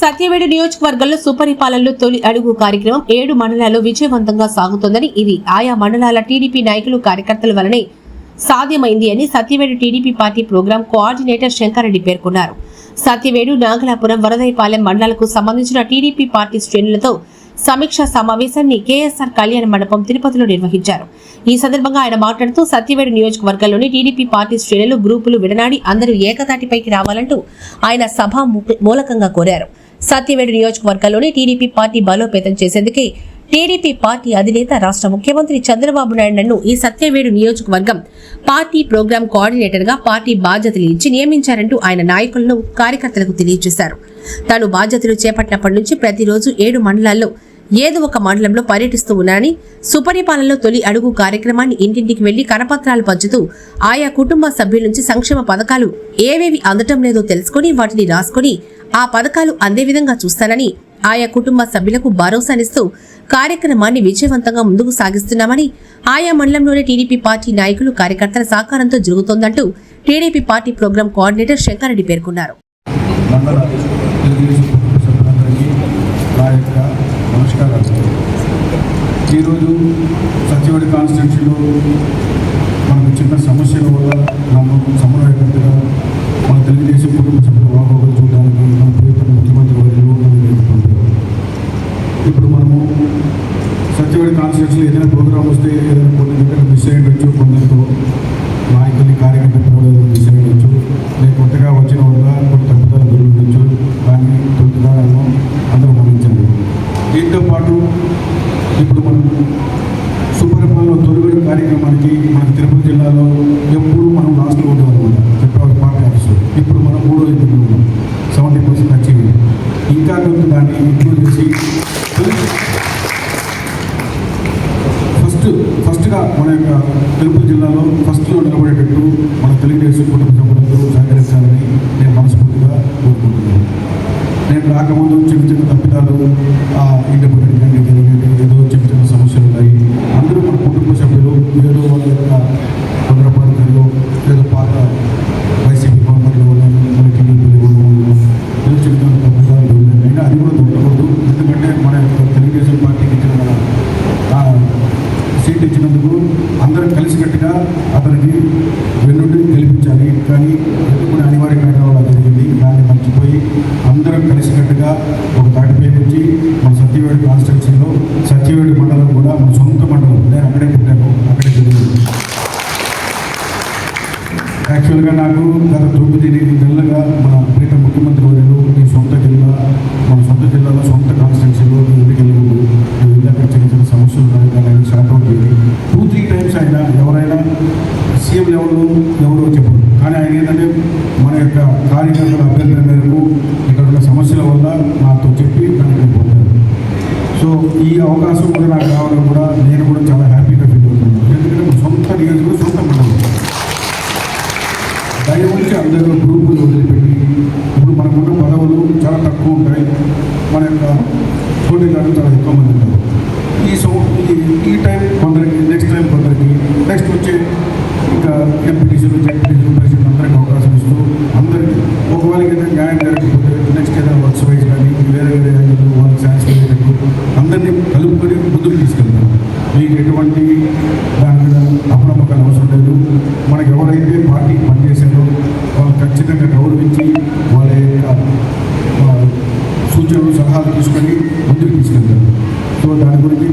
సత్యవేడు నియోజకవర్గంలో సుపరిపాలనలో తొలి అడుగు కార్యక్రమం ఏడు మండలాల్లో విజయవంతంగా సాగుతోందని ఇది. ఆయా మండలాల టీడీపీ నాయకులు కార్యకర్తల వలనే సాధ్యమైంది అని Satyavedu TDP party programme coordinator Sankareddy పేర్కొన్నారు. సత్యవేడు నాగలాపురం వరదైపాలెం మండలాలకు సంబంధించిన టీడీపీ పార్టీ శ్రేణులతో సమీక్షా సమావేశాన్ని కేఎస్ఆర్ కళ్యాణ మండపం తిరుపతిలో నిర్వహించారు. ఈ సందర్భంగా ఆయన మాట్లాడుతూ సత్యవేడు నియోజకవర్గంలోని టీడీపీ పార్టీ శ్రేణులు గ్రూపులు విడనాడి అందరూ ఏకతాటిపైకి రావాలంటూ ఆయన సభ మూలకంగా కోరారు. సత్యవేడు నియోజకవర్గంలోని టీడీపీ పార్టీ బలోపేతం చేసేందుకే టీడీపీ పార్టీ అధినేత రాష్ట్ర ముఖ్యమంత్రి చంద్రబాబు నాయుడు నన్ను ఈ సత్యవేడు నియోజకవర్గం పార్టీ ప్రోగ్రాం కోఆర్డినేటర్గా పార్టీ బాధ్యతలు ఇచ్చి నియమించారంటూ ఆయన నాయకులను కార్యకర్తలకు తెలియజేశారు. తాను బాధ్యతలు చేపట్టినప్పటి నుంచి ప్రతిరోజు ఏడు మండలాల్లో ఏదో ఒక మండలంలో పర్యటిస్తూ ఉన్నానని సుపరిపాలనలో తొలి అడుగు కార్యక్రమాన్ని ఇంటింటికి వెళ్ళి కరపత్రాలు పంచుతూ ఆయా కుటుంబ సభ్యుల నుంచి సంక్షేమ పథకాలు ఏవేవి అందటం లేదో తెలుసుకుని వాటిని రాసుకుని ఆ పథకాలు అందే విధంగా చూస్తానని ఆయా కుటుంబ సభ్యులకు భరోసానిస్తూ కార్యక్రమాన్ని విజయవంతంగా ముందుకు సాగిస్తున్నామని ఆయా మండలంలోని టీడీపీ పార్టీ నాయకులు కార్యకర్తల సహకారంతో జరుగుతోందంటూ TDP party programme coordinator Sankareddy పేర్కొన్నారు. ఈరోజు సత్యవాడి కాన్స్టిట్యూన్సీలో మనకు చిన్న సమస్యల వల్ల నన్ను సమన్వయకర్తగా మన తెలుగుదేశం కుటుంబ సభ్యుల బాగోగులు చూడడానికి మన ప్రియతమ ముఖ్యమంత్రి వర్యులు నన్ను నేర్పుతుంటారు ఇప్పుడు మనము సత్యవాడి ఏదైనా ప్రోగ్రామ్ వస్తే ఏదైనా కొన్ని దగ్గర మిస్ అయ్యొచ్చు కొందరితో నాయకుల్ని కార్యకర్తలు మిస్ అయ్యొచ్చు నేను కొత్తగా వచ్చిన వల్ల కొన్ని తప్పుదాలు దొరుకుతుండొచ్చు కానీ తొమ్మిదిగా అందరూ గమనించండి. దీంతో పాటు ఇప్పుడు మనం సుపరిపాలన తొలివరి కార్యక్రమానికి మన తిరుపతి జిల్లాలో ఎప్పుడు మనం లాస్ట్లో ఉంటాం మన యొక్క తిరుపతి జిల్లాలో ఫస్ట్లో నిలబడేటట్టు మన తెలుగుదేశం కుటుంబ సభ్యులందరూ సహకరించాలని నేను మనస్ఫూర్తిగా కోరుకుంటున్నాను. నేను రాకముందు చిన్న చిన్న తప్పిదాలు ఆ ఇంటి పక్కన జరిగేది ఏదో చిన్న చిన్న సమస్యలు ఉన్నాయి అందరూ మన కుటుంబ సభ్యులు ఏదో వాళ్ళ యొక్క తొందరపాటులో ఏదో పాత వైసీపీ గవర్నమెంట్లో ఉన్నాను మన టీడీపీలో ఉన్నాను ఏదో చిన్న చిన్న తప్పిదాలు ఉన్నాయి అయినా అది కూడా ఉండకూడదు ఎందుకంటే మన యొక్క తెలుగుదేశం పార్టీకి ఇచ్చిన ఆ, సీట్ ఇచ్చినందుకు అందరం కలిసికట్టుగా అతనికి వెన్నుండి గెలిపించాలి. కానీ ఎప్పుడు అనివార్య కారణాల జరిగింది? దాన్ని మర్చిపోయి అందరం కలిసికట్టుగా ఒక తాటిపైకి వచ్చి మన సత్యవేడు కాన్స్టిట్యూన్సీలో సత్యవేడు మండలం కూడా మన సొంత మండలం నేను అక్కడే పుట్టాను అక్కడే జరిగింది. యాక్చువల్గా నాకు గత తొమ్మిది నెలలుగా మన ప్రీత ముఖ్యమంత్రి వర్యులు ఈ సొంత జిల్లా మన సొంత జిల్లాలో సొంత కాన్స్టిట్యూన్సీలో ఎవరో చెప్పరు. కానీ ఆయన ఏంటంటే మన యొక్క కార్యకర్తల అభ్యర్థుల మేరకు ఇక్కడ ఉన్న సమస్యల వల్ల నాతో చెప్పి నన్ను పొందారు సో ఈ అవకాశం కూడా నాకు రావడం కూడా నేను కూడా చాలా హ్యాపీగా ఫీల్ అవుతున్నాను. ఎందుకంటే సొంత నియోజకవర్గం సొంత మండలం. దయవుంచి అందరూ గ్రూపులు వదిలిపెట్టి ఇప్పుడు మనకున్న పదవులు చాలా తక్కువ ఉంటాయి. మన యొక్క పోటీదారులు చాలా ఎక్కువ మంది ఉంటారు ఒకవేళ కింద న్యాయం జరగకపోతే నెక్స్ట్ ఏదైనా వర్క్స్ వైజ్ కానీ వేరే వేరే యాంగిల్ వాళ్ళకి ఛాన్స్ అందరినీ కలుపుకొని ముందుకు తీసుకెళ్తాం మీకు ఎటువంటి దాని మీద అపనమ్మకాలు అవసరం లేదు. మనకు ఎవరైతే పార్టీ పనిచేసారో వాళ్ళు ఖచ్చితంగా గౌరవించి వాళ్ళ యొక్క సూచనలు సలహాలు తీసుకొని ముందుకు తీసుకెళ్తారు. సో దాని గురించి